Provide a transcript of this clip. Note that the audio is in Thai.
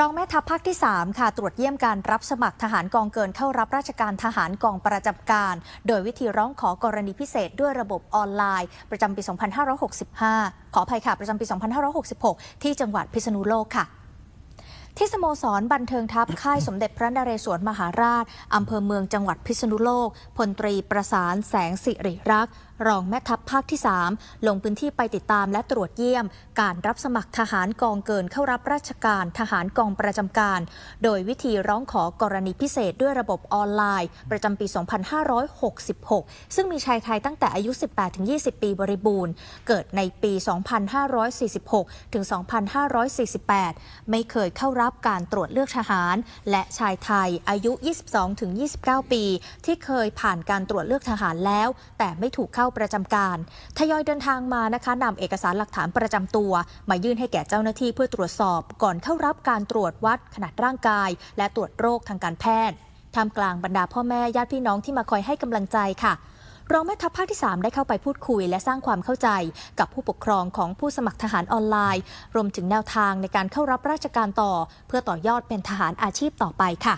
รองแม่ทัพภาคที่ 3 ค่ะ ตรวจเยี่ยมการรับสมัครทหารกองเกินเข้ารับราชการทหารกองประจำการ โดยวิธีร้องขอกรณีพิเศษด้วยระบบออนไลน์ ประจำปี 2565 ขออภัยค่ะ ประจำปี 2566 ที่จังหวัดพิษณุโลกค่ะที่สโมสรบันเทิงทัพค่ายสมเด็จพระนเรศวรมหาราช อำเภอเมืองจังหวัดพิษณุโลก พลตรีประสานแสงสิริรักษ์รองแม่ทัพภาคที่ 3 ลงพื้นที่ไปติดตามและตรวจเยี่ยม การรับสมัครทหารกองเกินเข้ารับราชการทหารกองประจำการ โดยวิธีร้องขอกรณีพิเศษด้วยระบบออนไลน์ ประจำปี 2566 ซึ่งมีชายไทยตั้งแต่อายุ 18-20 ปีบริบูรณ์ เกิดในปี 2546 ถึง 2548 ไม่เคยเข้ารับการตรวจเลือกทหาร และชายไทยอายุ 22-29 ปี ที่เคยผ่านการตรวจเลือกทหารแล้ว แต่ไม่ถูกเข้าาประจำการทยอยเดินทางมานะคะนำเอกสารหลักฐานประจำตัว มายื่นให้แก่เจ้าหน้าที่เพื่อตรวจสอบ ก่อนเข้ารับการตรวจวัดขนาดร่างกาย และตรวจโรคทางการแพทย์ท่ามกลางบรรดาพ่อแม่ญาติพี่น้องที่มาคอยให้กำลังใจค่ะรองแม่ทัพภาคที่ 3 ได้เข้าไปพูดคุยและสร้างความเข้าใจ กับผู้ปกครองของผู้สมัครทหารออนไลน์ รวมถึงแนวทางในการเข้ารับราชการต่อ เพื่อต่อยอดเป็นทหารอาชีพต่อไปค่ะ